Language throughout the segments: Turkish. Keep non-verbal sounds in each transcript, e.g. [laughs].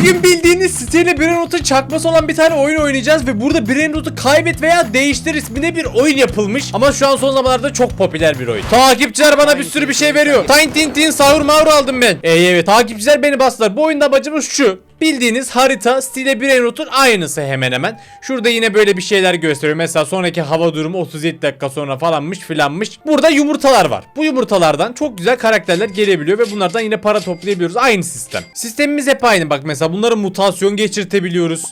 Bugün bildiğiniz siteyle Brainrot'un çakması olan bir tane oyun oynayacağız ve burada Brainrot'u kaybet veya değiştir isminde bir oyun yapılmış. Ama şu an son zamanlarda çok popüler bir oyun. Takipçiler bana bir sürü bir şey veriyor. Tin tin tin sahur mağur aldım ben. Ee, evet takipçiler beni bastılar. Bu oyunda amacımız şu. Bildiğiniz harita stile Brainrot'un aynısı hemen hemen. Şurada yine böyle bir şeyler gösteriyor. Mesela sonraki hava durumu 37 dakika sonra falanmış filanmış. Burada yumurtalar var. Bu yumurtalardan çok güzel karakterler gelebiliyor ve bunlardan yine para toplayabiliyoruz. Aynı sistem. Sistemimiz hep aynı. Bak mesela bunları mutasyon geçirtebiliyoruz.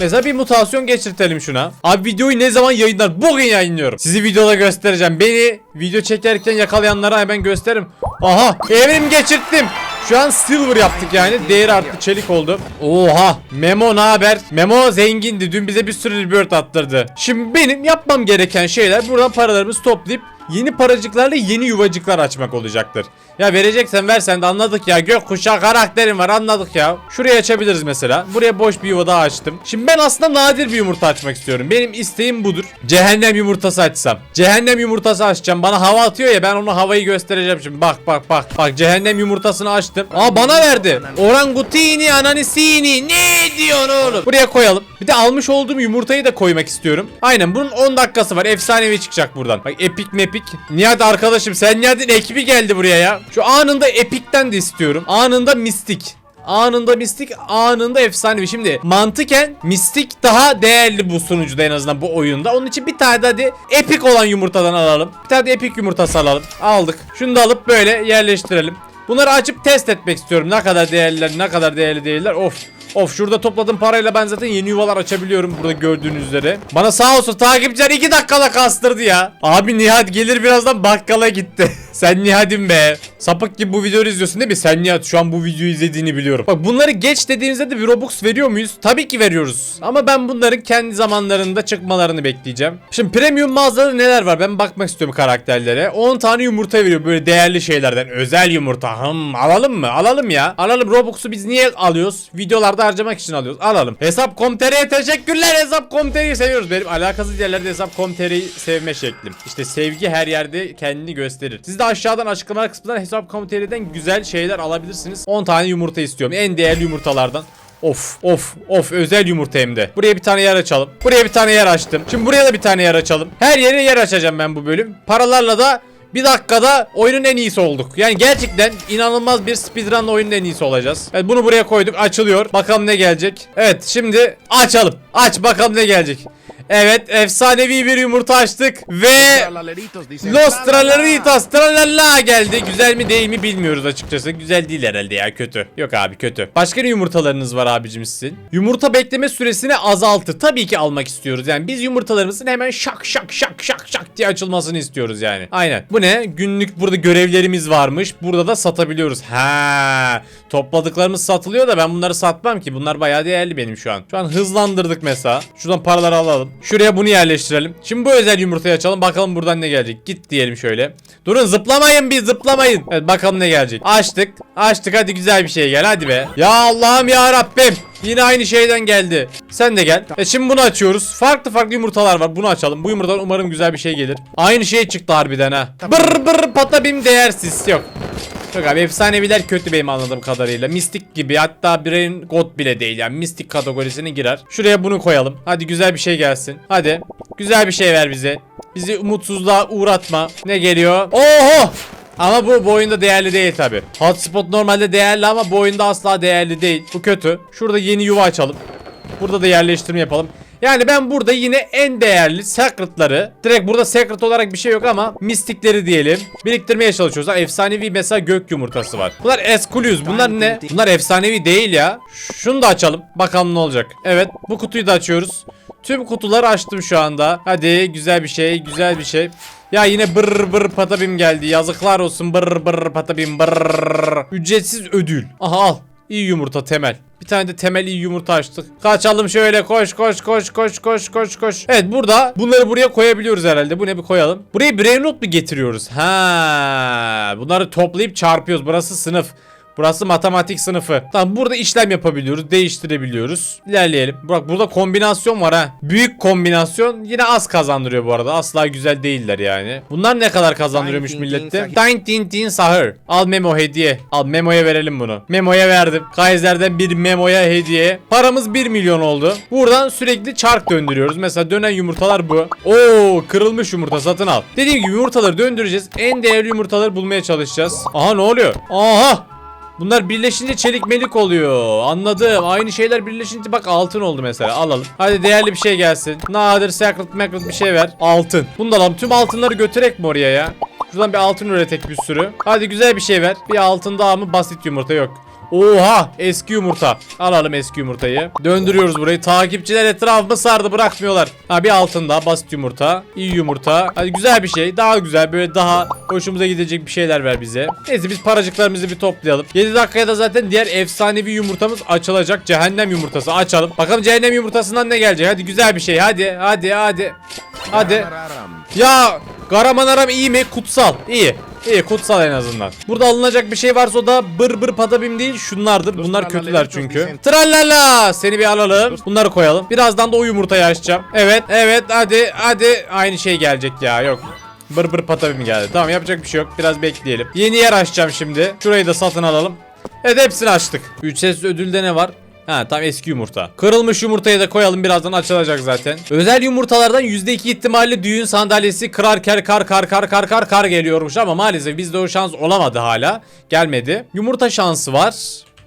Mesela bir mutasyon geçirtelim şuna. Abi videoyu ne zaman yayınlar? Bugün yayınlıyorum. Sizi videoda göstereceğim. Beni video çekerken yakalayanlara hemen gösteririm. Aha evrim geçirttim. Şu an silver yaptık yani. Değeri arttı çelik oldu. Oha. Memo ne haber? Memo zengindi. Dün bize bir sürü rebirth attırdı. Şimdi benim yapmam gereken şeyler buradan paralarımızı toplayıp yeni paracıklarla yeni yuvacıklar açmak olacaktır. Ya vereceksen versen de anladık ya. Gökkuşağı karakterin var anladık ya. Şuraya açabiliriz mesela. Buraya boş bir yuva daha açtım. Şimdi ben aslında nadir bir yumurta açmak istiyorum. Benim isteğim budur. Cehennem yumurtası açsam. Cehennem yumurtası açacağım. Bana hava atıyor ya ben onu havayı göstereceğim şimdi. Bak bak bak. Bak cehennem yumurtasını açtım. Aa bana verdi. Orangutini ananisini. Ne diyorsun oğlum? Buraya koyalım. Bir de almış olduğum yumurtayı da koymak istiyorum. Aynen bunun 10 dakikası var. Efsanevi çıkacak buradan. Bak epik mepik. Nihat arkadaşım sen Nihat'ın ekibi geldi buraya ya. Şu anında epikten de istiyorum. Anında mistik. Anında mistik, anında efsanevi. Şimdi mantıken mistik daha değerli bu sunucuda en azından bu oyunda. Onun için bir tane de hadi epik olan yumurtadan alalım. Bir tane de epik yumurtası alalım. Aldık. Şunu da alıp böyle yerleştirelim. Bunları açıp test etmek istiyorum. Ne kadar değerliler, ne kadar değerli değiller. Of. Of şurada topladığım parayla ben zaten yeni yuvalar açabiliyorum burada gördüğünüz üzere. Bana sağ olsun takipçiler 2 dakikada kastırdı ya. Abi Nihat gelir birazdan bakkala gitti. [laughs] Sen Nihat'im be. Sapık gibi bu videoyu izliyorsun değil mi? Sen Nihat şu an bu videoyu izlediğini biliyorum. Bak bunları geç dediğimizde de bir Robux veriyor muyuz? Tabii ki veriyoruz. Ama ben bunların kendi zamanlarında çıkmalarını bekleyeceğim. Şimdi premium mağazada neler var? Ben bakmak istiyorum karakterlere. 10 tane yumurta veriyor böyle değerli şeylerden. Özel yumurta. Hım, alalım mı? Alalım ya. Alalım Robux'u biz niye alıyoruz? Videolarda harcamak için alıyoruz. Alalım. Hesap.com.tr'ye teşekkürler. Hesap.com.tr'yi seviyoruz. Benim alakasız yerlerde Hesap.com.tr'yi sevme şeklim. İşte sevgi her yerde kendini gösterir. Siz de aşağıdan açıklamalar kısmından Hesap.com.tr'den güzel şeyler alabilirsiniz. 10 tane yumurta istiyorum. En değerli yumurtalardan. Of of of özel yumurta hem de. Buraya bir tane yer açalım. Buraya bir tane yer açtım. Şimdi buraya da bir tane yer açalım. Her yere yer açacağım ben bu bölüm. Paralarla da bir dakikada oyunun en iyisi olduk. Yani gerçekten inanılmaz bir speedrun oyunun en iyisi olacağız. Evet bunu buraya koyduk. Açılıyor. Bakalım ne gelecek. Evet şimdi açalım. Aç bakalım ne gelecek. Evet efsanevi bir yumurta açtık ve Los Tralaritas Tralala geldi. Güzel mi değil mi bilmiyoruz açıkçası. Güzel değil herhalde ya kötü. Yok abi kötü. Başka ne yumurtalarınız var abicim sizin? Yumurta bekleme süresini azaltı. Tabii ki almak istiyoruz. Yani biz yumurtalarımızın hemen şak şak şak şak şak diye açılmasını istiyoruz yani. Aynen. Bu ne? Günlük burada görevlerimiz varmış. Burada da satabiliyoruz. Ha, topladıklarımız satılıyor da ben bunları satmam ki. Bunlar bayağı değerli benim şu an. Şu an hızlandırdık mesela. Şuradan paraları alalım. Şuraya bunu yerleştirelim. Şimdi bu özel yumurtayı açalım. Bakalım buradan ne gelecek. Git diyelim şöyle. Durun zıplamayın bir zıplamayın. Evet bakalım ne gelecek. Açtık. Açtık hadi güzel bir şey gel hadi be. Ya Allah'ım ya Rabbim. Yine aynı şeyden geldi. Sen de gel. E şimdi bunu açıyoruz. Farklı farklı yumurtalar var. Bunu açalım. Bu yumurtadan umarım güzel bir şey gelir. Aynı şey çıktı harbiden ha. Bır bır patabim değersiz. Yok. Yok abi efsaneviler kötü benim anladığım kadarıyla. Mistik gibi hatta Brain God bile değil yani. Mistik kategorisine girer. Şuraya bunu koyalım. Hadi güzel bir şey gelsin. Hadi. Güzel bir şey ver bize. Bizi umutsuzluğa uğratma. Ne geliyor? Oho! Ama bu, bu oyunda değerli değil tabi. Hotspot normalde değerli ama bu oyunda asla değerli değil. Bu kötü. Şurada yeni yuva açalım. Burada da yerleştirme yapalım. Yani ben burada yine en değerli secret'ları direkt burada secret olarak bir şey yok ama mistikleri diyelim biriktirmeye çalışıyoruz. Efsanevi mesela gök yumurtası var. Bunlar exclusive. Bunlar ne? Bunlar efsanevi değil ya. Şunu da açalım. Bakalım ne olacak. Evet bu kutuyu da açıyoruz. Tüm kutuları açtım şu anda. Hadi güzel bir şey, güzel bir şey. Ya yine bır bır patabim geldi. Yazıklar olsun bır bır patabim bır. Ücretsiz ödül. Aha al. İyi yumurta temel. Tane de temel iyi yumurta açtık. Kaçalım şöyle koş koş koş koş koş koş koş. Evet burada bunları buraya koyabiliyoruz herhalde. Bu ne bir koyalım. Buraya brain rot mu getiriyoruz? Ha, bunları toplayıp çarpıyoruz. Burası sınıf. Burası matematik sınıfı. Tamam burada işlem yapabiliyoruz. Değiştirebiliyoruz. İlerleyelim. Bak burada kombinasyon var ha. Büyük kombinasyon yine az kazandırıyor bu arada. Asla güzel değiller yani. Bunlar ne kadar kazandırıyormuş millette? Tin tin tin sahur. Al memo hediye. Al memoya verelim bunu. Memoya verdim. Kaiser'den bir memoya hediye. Paramız 1 milyon oldu. Buradan sürekli çark döndürüyoruz. Mesela dönen yumurtalar bu. Oo kırılmış yumurta satın al. Dediğim gibi yumurtaları döndüreceğiz. En değerli yumurtaları bulmaya çalışacağız. Aha ne oluyor? Aha Bunlar birleşince çelik melik oluyor. Anladım. Aynı şeyler birleşince bak altın oldu mesela. Alalım. Hadi değerli bir şey gelsin. Nadir, secret, macret bir şey ver. Altın. Bunu da alalım. Tüm altınları götürek mi oraya ya? Şuradan bir altın üretek bir sürü. Hadi güzel bir şey ver. Bir altın daha mı? Basit yumurta yok. Oha eski yumurta. Alalım eski yumurtayı. Döndürüyoruz burayı. Takipçiler etrafımı sardı bırakmıyorlar. Ha bir altın daha basit yumurta. iyi yumurta. Hadi güzel bir şey. Daha güzel böyle daha hoşumuza gidecek bir şeyler ver bize. Neyse biz paracıklarımızı bir toplayalım. 7 dakikaya da zaten diğer efsanevi yumurtamız açılacak. Cehennem yumurtası açalım. Bakalım cehennem yumurtasından ne gelecek. Hadi güzel bir şey. Hadi hadi hadi. Hadi. Ya Garamanaram iyi mi? Kutsal. İyi. İyi kutsal en azından. Burada alınacak bir şey varsa o da bır bır patabim değil şunlardır. Bunlar kötüler çünkü. Trallala seni bir alalım. Bunları koyalım. Birazdan da o yumurtayı açacağım. Evet evet hadi hadi aynı şey gelecek ya yok. Bır bır patabim geldi. Tamam yapacak bir şey yok. Biraz bekleyelim. Yeni yer açacağım şimdi. Şurayı da satın alalım. Evet hepsini açtık. Ücretsiz ödülde ne var? Ha tam eski yumurta. Kırılmış yumurtayı da koyalım birazdan açılacak zaten. Özel yumurtalardan %2 ihtimalle düğün sandalyesi kırar kar kar kar kar kar kar geliyormuş ama maalesef bizde o şans olamadı hala. Gelmedi. Yumurta şansı var.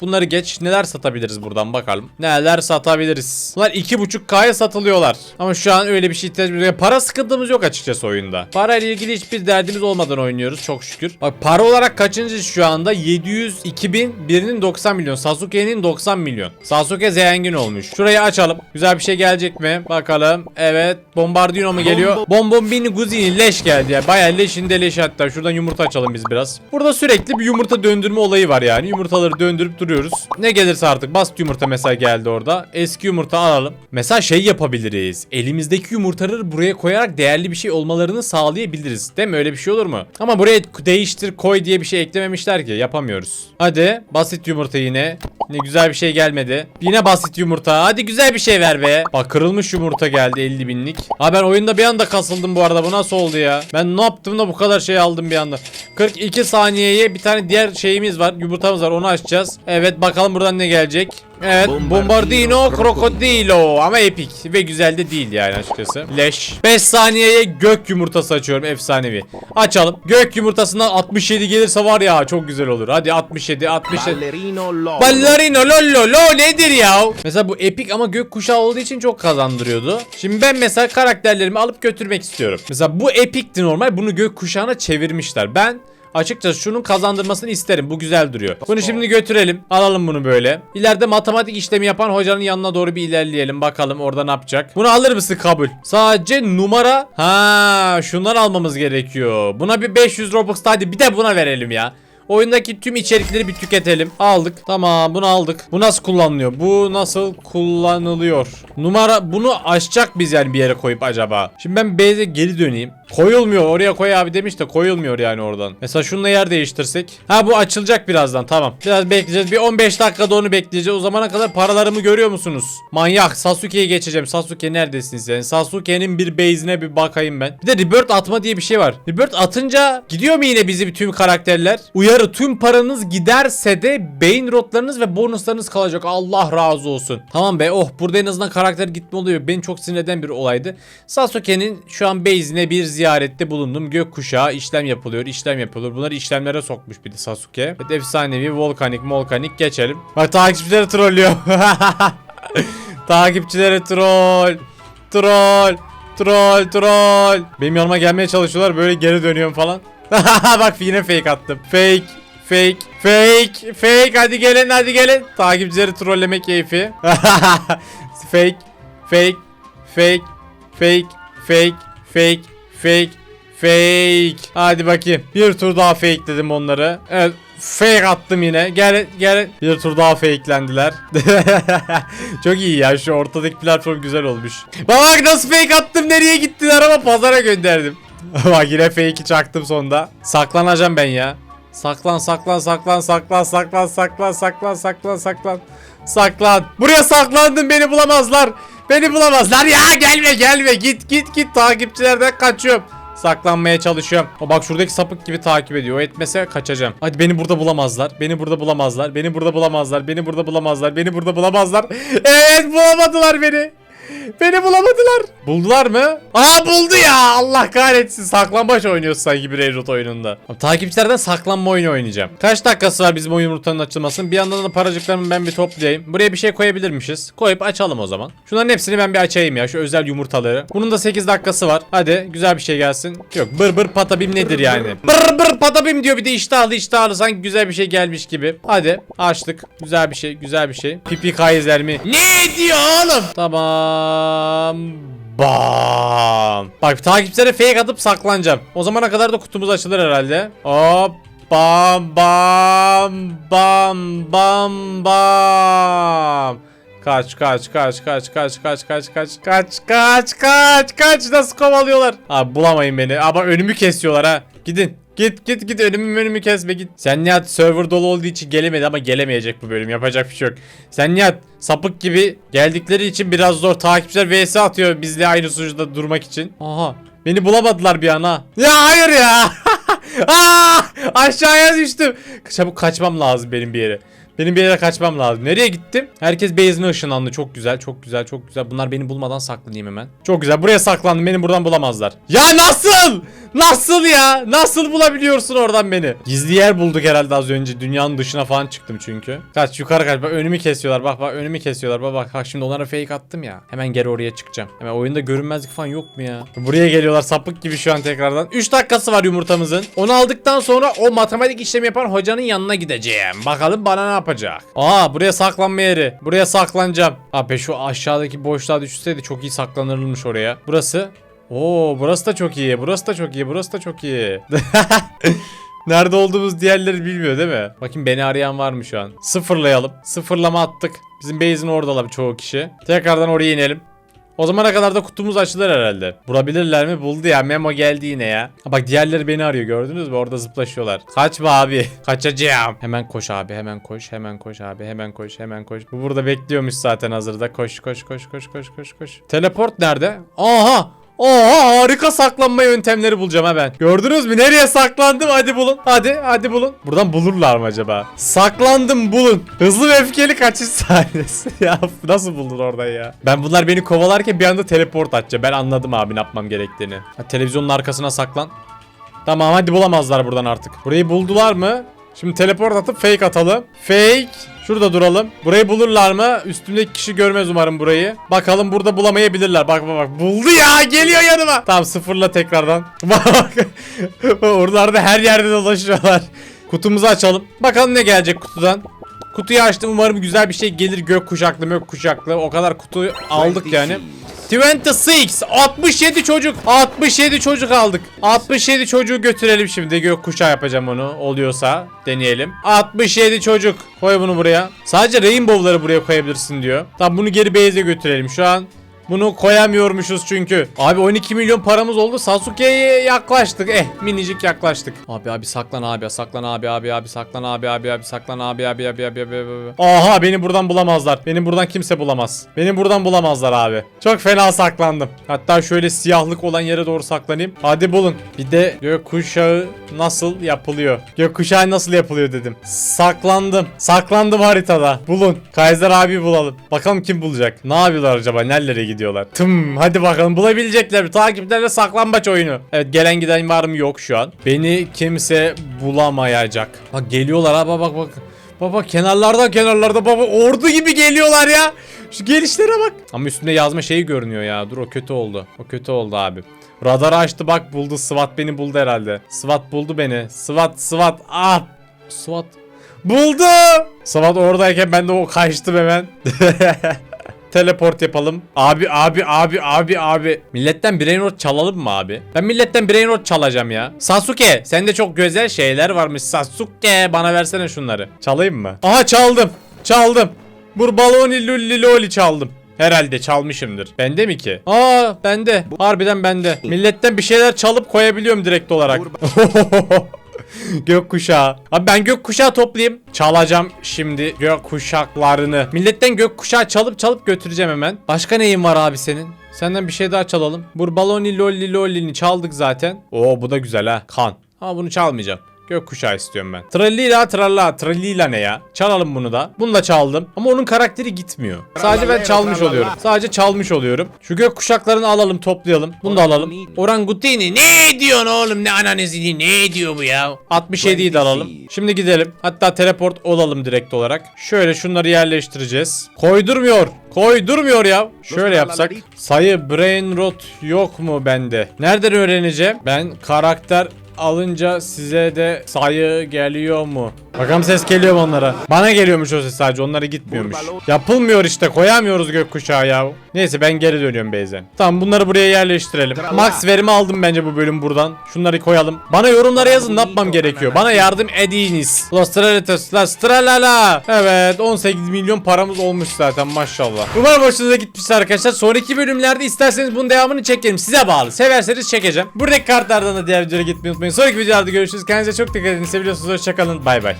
Bunları geç neler satabiliriz buradan bakalım. Neler satabiliriz. Bunlar 2.5K'ya satılıyorlar. Ama şu an öyle bir şey ihtiyacımız yok. Para sıkıntımız yok açıkçası oyunda. Para ile ilgili hiçbir derdimiz olmadan oynuyoruz çok şükür. Bak para olarak kaçıncı şu anda? 700, 2000, birinin 90 milyon. Sasuke'nin 90 milyon. Sasuke zengin olmuş. Şurayı açalım. Güzel bir şey gelecek mi? Bakalım. Evet. Bombardino mu geliyor? Bombombini Guzini leş geldi ya. Bayağı leşinde leş hatta. Şuradan yumurta açalım biz biraz. Burada sürekli bir yumurta döndürme olayı var yani. Yumurtaları döndürüp duruyoruz. Ne gelirse artık basit yumurta mesela geldi orada. Eski yumurta alalım. Mesela şey yapabiliriz. Elimizdeki yumurtaları buraya koyarak değerli bir şey olmalarını sağlayabiliriz. Değil mi? Öyle bir şey olur mu? Ama buraya değiştir koy diye bir şey eklememişler ki. Yapamıyoruz. Hadi basit yumurta yine. Ne güzel bir şey gelmedi. Yine basit yumurta. Hadi güzel bir şey ver be. Bak kırılmış yumurta geldi 50 binlik. Ha ben oyunda bir anda kasıldım bu arada. Bu nasıl oldu ya? Ben ne yaptım da bu kadar şey aldım bir anda. 42 saniyeye bir tane diğer şeyimiz var. Yumurtamız var. Onu açacağız. Evet bakalım buradan ne gelecek. Evet Bombardino Bombardino Krokodilo ama epik ve güzel de değil yani açıkçası. Leş. 5 saniyeye gök yumurtası açıyorum efsanevi. Açalım. Gök yumurtasından 67 gelirse var ya çok güzel olur. Hadi 67 67. Ballerino Lolo. Ballerino lollo lo nedir ya? Mesela bu epik ama gökkuşağı olduğu için çok kazandırıyordu. Şimdi ben mesela karakterlerimi alıp götürmek istiyorum. Mesela bu epikti normal bunu gökkuşağına çevirmişler. Ben Açıkçası şunun kazandırmasını isterim. Bu güzel duruyor. Bunu şimdi götürelim. Alalım bunu böyle. İleride matematik işlemi yapan hocanın yanına doğru bir ilerleyelim. Bakalım orada ne yapacak. Bunu alır mısın kabul? Sadece numara. Ha, şundan almamız gerekiyor. Buna bir 500 Robux hadi bir de buna verelim ya. Oyundaki tüm içerikleri bir tüketelim. Aldık. Tamam bunu aldık. Bu nasıl kullanılıyor? Bu nasıl kullanılıyor? Numara bunu açacak biz yani bir yere koyup acaba. Şimdi ben B'de geri döneyim. Koyulmuyor. Oraya koy abi demiş de koyulmuyor yani oradan. Mesela şununla yer değiştirsek. Ha bu açılacak birazdan tamam. Biraz bekleyeceğiz. Bir 15 dakikada onu bekleyeceğiz. O zamana kadar paralarımı görüyor musunuz? Manyak. Sasuke'yi geçeceğim. Sasuke neredesin sen? Sasuke'nin bir base'ine bir bakayım ben. Bir de rebirth atma diye bir şey var. Rebirth atınca gidiyor mu yine bizi tüm karakterler? Uyarı tüm paranız giderse de beyin rotlarınız ve bonuslarınız kalacak. Allah razı olsun. Tamam be oh burada en azından karakter gitme oluyor. Beni çok sinir eden bir olaydı. Sasuke'nin şu an base'ine bir ziyarette bulundum. Gökkuşağı işlem yapılıyor. işlem yapılıyor. Bunları işlemlere sokmuş bir de Sasuke. Evet efsanevi volkanik molkanik geçelim. Bak takipçileri trollüyor. [laughs] takipçileri troll. Troll. Troll troll. Benim yanıma gelmeye çalışıyorlar. Böyle geri dönüyorum falan. [laughs] Bak yine fake attım. Fake. Fake. Fake. Fake. Hadi gelin hadi gelin. Takipçileri trolleme keyfi. [laughs] fake. Fake. Fake. Fake. Fake. Fake. Fake. Fake. Hadi bakayım. Bir tur daha fake dedim onları. Evet. Fake attım yine. Gel gel. Bir tur daha fakelendiler. [laughs] Çok iyi ya. Şu ortadaki platform güzel olmuş. Bak nasıl fake attım. Nereye gittiler ama pazara gönderdim. [laughs] Bak yine fake'i çaktım sonda. Saklanacağım ben ya. Saklan saklan saklan saklan saklan saklan saklan saklan saklan. Saklan. Buraya saklandım beni bulamazlar. Beni bulamazlar ya gelme gelme git git git takipçilerden kaçıyorum. Saklanmaya çalışıyorum. O bak şuradaki sapık gibi takip ediyor. O etmese kaçacağım. Hadi beni burada bulamazlar. Beni burada bulamazlar. Beni burada bulamazlar. Beni burada bulamazlar. Beni burada bulamazlar. [laughs] Evet bulamadılar beni. Beni bulamadılar. Buldular mı? Aa buldu ya. Allah kahretsin. Saklambaç oynuyoruz sanki bir Erot oyununda. Takipçilerden saklanma oyunu oynayacağım. Kaç dakikası var bizim o yumurtanın açılmasının? Bir yandan da paracıklarımı ben bir toplayayım. Buraya bir şey koyabilirmişiz. Koyup açalım o zaman. Şunların hepsini ben bir açayım ya. Şu özel yumurtaları. Bunun da 8 dakikası var. Hadi güzel bir şey gelsin. Yok bır bır patabim nedir yani? Bır bır patabim diyor bir de iştahlı iştahlı sanki güzel bir şey gelmiş gibi. Hadi açtık. Güzel bir şey güzel bir şey. Pipi kaiser mi? Ne diyor oğlum? Tamam. Bam. Bak takipçilere fake atıp saklanacağım. O zamana kadar da kutumuz açılır herhalde. Hop. Bam bam bam bam bam. Kaç kaç kaç kaç kaç kaç kaç kaç kaç kaç kaç kaç nasıl kovalıyorlar? Abi bulamayın beni ama önümü kesiyorlar ha. Gidin. Git git git önümü önümü kesme git. Sen Nihat server dolu olduğu için gelemedi ama gelemeyecek bu bölüm yapacak bir şey yok. Sen Nihat sapık gibi geldikleri için biraz zor takipçiler vs atıyor bizle aynı sunucuda durmak için. Aha beni bulamadılar bir an ha. Ya hayır ya. [laughs] Aa, aşağıya düştüm. Çabuk kaçmam lazım benim bir yere. Benim bir yere kaçmam lazım. Nereye gittim? Herkes base'ine ışınlandı. Çok güzel, çok güzel, çok güzel. Bunlar beni bulmadan saklanayım hemen. Çok güzel. Buraya saklandım. Beni buradan bulamazlar. Ya nasıl? Nasıl ya? Nasıl bulabiliyorsun oradan beni? Gizli yer bulduk herhalde az önce. Dünyanın dışına falan çıktım çünkü. Kaç yukarı kaç. Bak önümü kesiyorlar. Bak bak önümü kesiyorlar. Bak bak. bak şimdi onlara fake attım ya. Hemen geri oraya çıkacağım. Hemen oyunda görünmezlik falan yok mu ya? Buraya geliyorlar sapık gibi şu an tekrardan. 3 dakikası var yumurtamızın. Onu aldıktan sonra o matematik işlemi yapan hocanın yanına gideceğim. Bakalım bana ne yapacak. Aa buraya saklanma yeri. Buraya saklanacağım. Abi şu aşağıdaki boşluğa düşseydi çok iyi saklanırmış oraya. Burası. Oo burası da çok iyi. Burası da çok iyi. Burası da çok iyi. [laughs] Nerede olduğumuz diğerleri bilmiyor değil mi? Bakayım beni arayan var mı şu an? Sıfırlayalım. Sıfırlama attık. Bizim base'in oradalar çoğu kişi. Tekrardan oraya inelim. O zamana kadar da kutumuz açılır herhalde. Bulabilirler mi? Buldu ya. Memo geldi yine ya. Ha bak diğerleri beni arıyor gördünüz mü? Orada zıplaşıyorlar. Kaçma abi. [laughs] Kaçacağım. Hemen koş abi. Hemen koş. Hemen koş abi. Hemen koş. Hemen koş. Bu burada bekliyormuş zaten hazırda. Koş koş koş koş koş koş koş. Teleport nerede? Aha! Oha harika saklanma yöntemleri bulacağım ha ben. Gördünüz mü? Nereye saklandım? Hadi bulun. Hadi hadi bulun. Buradan bulurlar mı acaba? Saklandım bulun. Hızlı ve öfkeli kaçış [laughs] sahnesi. ya nasıl buldun oradan ya? Ben bunlar beni kovalarken bir anda teleport atacağım. Ben anladım abi ne yapmam gerektiğini. Ha, televizyonun arkasına saklan. Tamam hadi bulamazlar buradan artık. Burayı buldular mı? Şimdi teleport atıp fake atalım. Fake. Şurada duralım. Burayı bulurlar mı? Üstümdeki kişi görmez umarım burayı. Bakalım burada bulamayabilirler. Bak bak bak. Buldu ya. Geliyor yanıma. Tamam sıfırla tekrardan. [laughs] Bak. Oralarda her yerde dolaşıyorlar. Kutumuzu açalım. Bakalım ne gelecek kutudan. Kutuyu açtım. Umarım güzel bir şey gelir. Gök kuşaklı, mök kuşaklı. O kadar kutu aldık yani. 26 67 çocuk 67 çocuk aldık 67 çocuğu götürelim şimdi gökkuşağı yapacağım onu oluyorsa deneyelim 67 çocuk koy bunu buraya sadece rainbow'ları buraya koyabilirsin diyor Tamam bunu geri base'e götürelim şu an bunu koyamıyormuşuz çünkü. Abi 12 milyon paramız oldu. Sasuke'ye yaklaştık. Eh minicik yaklaştık. Abi abi saklan abi saklan abi abi abi saklan abi abi abi saklan abi abi abi abi abi abi. Aha beni buradan bulamazlar. Beni buradan kimse bulamaz. Beni buradan bulamazlar abi. Çok fena saklandım. Hatta şöyle siyahlık olan yere doğru saklanayım. Hadi bulun. Bir de gökkuşağı nasıl yapılıyor? Gökkuşağı nasıl yapılıyor dedim. Saklandım. Saklandım haritada. Bulun. Kaiser abi bulalım. Bakalım kim bulacak. Ne yapıyorlar acaba? Nerelere gidiyorlar? Tım. Hadi bakalım bulabilecekler. Takiplerle saklambaç oyunu. Evet gelen giden var mı? Yok şu an. Beni kimse bulamayacak. Bak geliyorlar ha bak bak bak. Baba kenarlarda kenarlarda baba ordu gibi geliyorlar ya. Şu gelişlere bak. Ama üstünde yazma şeyi görünüyor ya. Dur o kötü oldu. O kötü oldu abi. Radarı açtı bak buldu. SWAT beni buldu herhalde. SWAT buldu beni. SWAT SWAT. Ah. SWAT. Buldu. SWAT oradayken ben de o kaçtım hemen. [laughs] Teleport yapalım. Abi abi abi abi abi. Milletten brain rot çalalım mı abi? Ben milletten brain rot çalacağım ya. Sasuke sende çok güzel şeyler varmış. Sasuke bana versene şunları. Çalayım mı? Aha çaldım. Çaldım. Burbaloni lulli loli çaldım. Herhalde çalmışımdır. Bende mi ki? Aa bende. Harbiden bende. Milletten bir şeyler çalıp koyabiliyorum direkt olarak. [laughs] [laughs] Gökkuşağı. Abi ben gökkuşağı toplayayım. Çalacağım şimdi gökkuşaklarını. Milletten gökkuşağı çalıp çalıp götüreceğim hemen. Başka neyin var abi senin? Senden bir şey daha çalalım. Burbaloni lolli lollini çaldık zaten. Oo bu da güzel ha. Kan. Ama bunu çalmayacağım. Gökkuşağı istiyorum ben. Trallila tralla. Trallila ne ya? Çalalım bunu da. Bunu da çaldım. Ama onun karakteri gitmiyor. Sadece ben çalmış oluyorum. Sadece çalmış oluyorum. Şu gökkuşaklarını alalım toplayalım. Bunu da alalım. Orangutini ne diyorsun oğlum ne ananezini ne diyor bu ya? 67'yi de alalım. Şimdi gidelim. Hatta teleport olalım direkt olarak. Şöyle şunları yerleştireceğiz. Koydurmuyor. Koydurmuyor ya. Şöyle yapsak. Sayı brain rot yok mu bende? Nereden öğreneceğim? Ben karakter alınca size de sayı geliyor mu? Bakalım ses geliyor mu onlara? Bana geliyormuş o ses sadece onlara gitmiyormuş. Yapılmıyor işte koyamıyoruz gökkuşağı ya. Neyse ben geri dönüyorum Beyzen. Tamam bunları buraya yerleştirelim. Max verimi aldım bence bu bölüm buradan. Şunları koyalım. Bana yorumlara yazın ne yapmam gerekiyor. Bana yardım ediniz. Los Tralitos, Los Tralala. Evet 18 milyon paramız olmuş zaten maşallah. Umarım hoşunuza gitmiştir arkadaşlar. Sonraki bölümlerde isterseniz bunun devamını çekelim. Size bağlı. Severseniz çekeceğim. Buradaki kartlardan da diğer videoya gitmeyi unutmayın. Sonraki videolarda görüşürüz. Kendinize çok dikkat edin. Seviyorsunuz. Hoşçakalın. Bay bay.